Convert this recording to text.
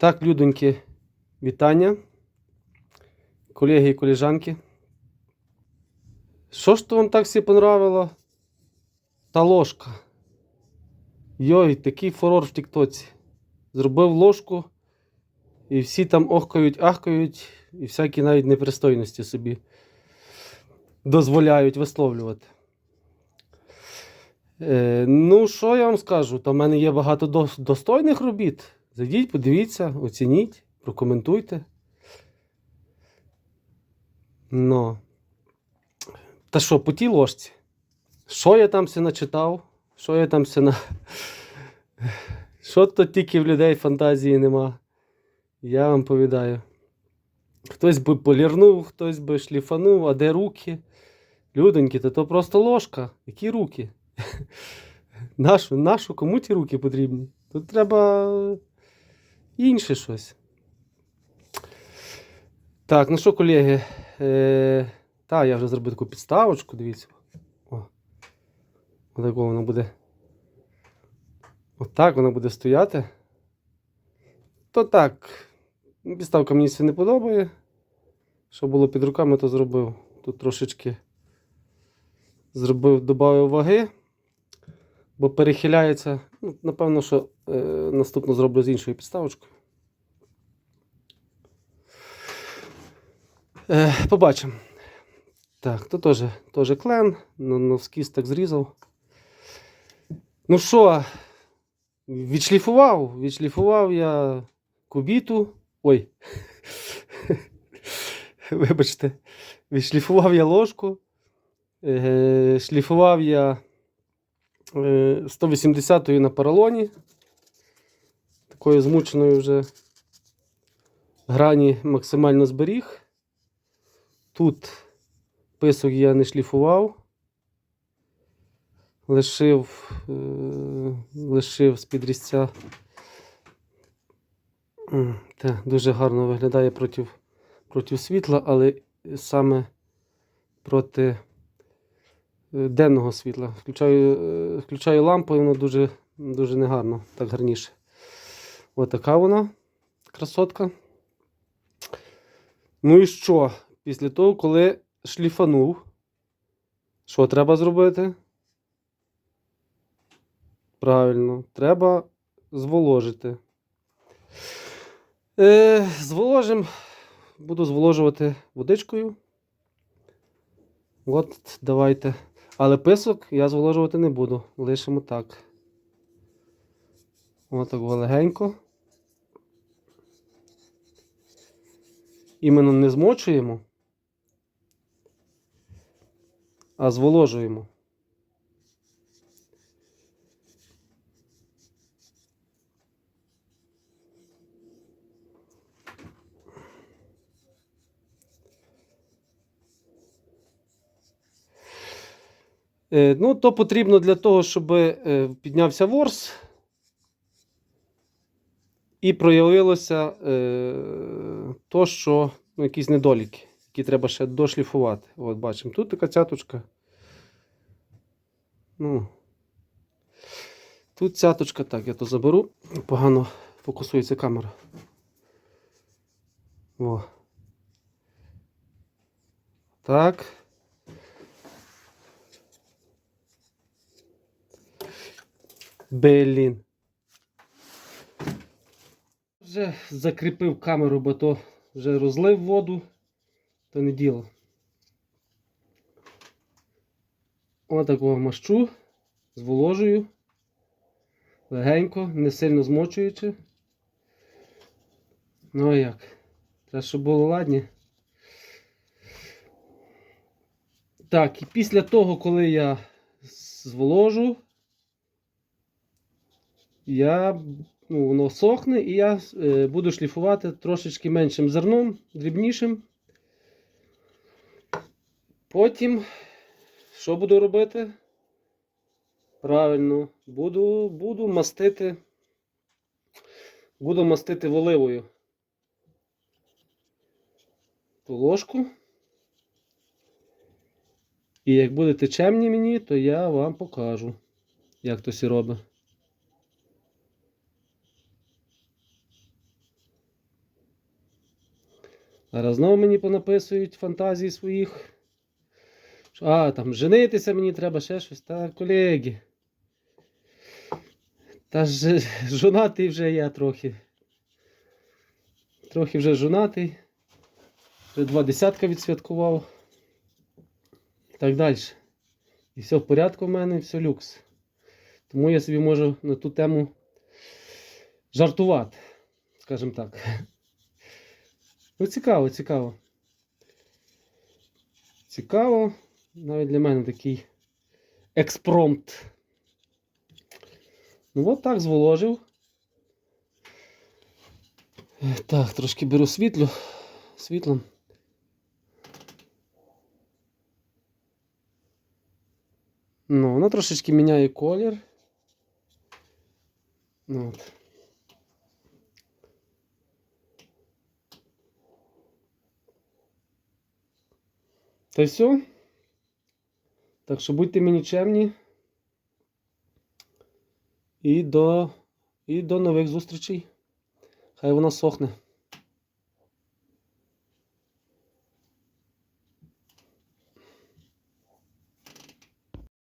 Так, людоньки, вітання. Колеги і коліжанки. Що ж то вам так всі понравило? Та ложка. Йой, такий фурор в Тіктоці. Зробив ложку, і всі там охкають, ахкають, і всякі навіть непристойності собі дозволяють висловлювати. Е, ну, що я вам скажу? Там в мене є багато достойних робіт. Зайдіть, подивіться, оцініть, прокоментуйте. Ну. Та що, по тій ложці? Що я там все начитав? Що я там все на. Що то тільки в людей фантазії нема. Я вам повідаю. Хтось би полірнув, хтось би шліфанув, а де руки? Людоньки, то то просто ложка. Які руки? Нашу, нашу, кому ті руки потрібні? Тут треба інше щось. Так, ну що, колеги? Е, та, я вже зробив таку підставочку, дивіться. О. Отако воно буде. Отак воно буде стояти. То так. Підставка мені це не подобає. Що було під руками, то зробив. Тут трошечки зробив, додав ваги, бо перехиляється. Ну, напевно, що е, наступно зроблю з іншою підставочкою. Е, побачимо. Так, то теж, теж клен, на навскіз так зрізав. Ну що, відшліфував, відшліфував я кубіту. Ой. Вибачте, відшліфував я ложку. Е, шліфував я е, 180-ю на поролоні. Такою змученою вже грані максимально зберіг. Тут писок я не шліфував. Лишив, е, лишив з-під різця. М, дуже гарно виглядає проти, проти світла, але саме проти денного світла. Включаю, е, включаю лампу і воно дуже, дуже негарно, так гарніше. Ось така вона, красотка. Ну і що? Після того, коли шліфанув, що треба зробити? Правильно, треба зволожити. Е, зволожим, буду зволожувати водичкою. От, давайте. Але писок я зволожувати не буду. Лишимо так. Отак легенько. Іменно не змочуємо, а зволожуємо. Ну, то потрібно для того, щоб е, піднявся ворс і проявилося е, то, що ну, якісь недоліки, які треба ще дошліфувати. От бачимо, тут така цяточка. Ну, тут цяточка, так, я то заберу. Погано фокусується камера. О. Так. Блін. Вже закріпив камеру, бо то вже розлив воду, то не діло. Отакого мащу, зволожую. Легенько, не сильно змочуючи. Ну а як? Треба, щоб було ладні. Так, і після того, коли я зволожу, я, ну, воно сохне і я е, буду шліфувати трошечки меншим зерном, дрібнішим. Потім, що буду робити? Правильно, буду, буду мастити, буду мастити оливою ту ложку. І як будете чемні мені, то я вам покажу, як то сі робить. Зараз знову мені понаписують фантазії своїх. А, там женитися мені треба ще щось. Та, колеги. Та ж жонатий вже я трохи. Трохи вже жонатий. Вже два десятка відсвяткував. Так далі. І все в порядку в мене, все люкс. Тому я собі можу на ту тему жартувати, скажімо так. Ну, цікаво, цікаво. Цікаво. Навіть для мене такий експромт. Ну, от так зволожив. Так, трошки беру світло. Світлом. Ну, воно трошечки міняє колір. Ну, от. Та й все. Так що будьте мені чемні. І до, і до нових зустрічей. Хай вона сохне.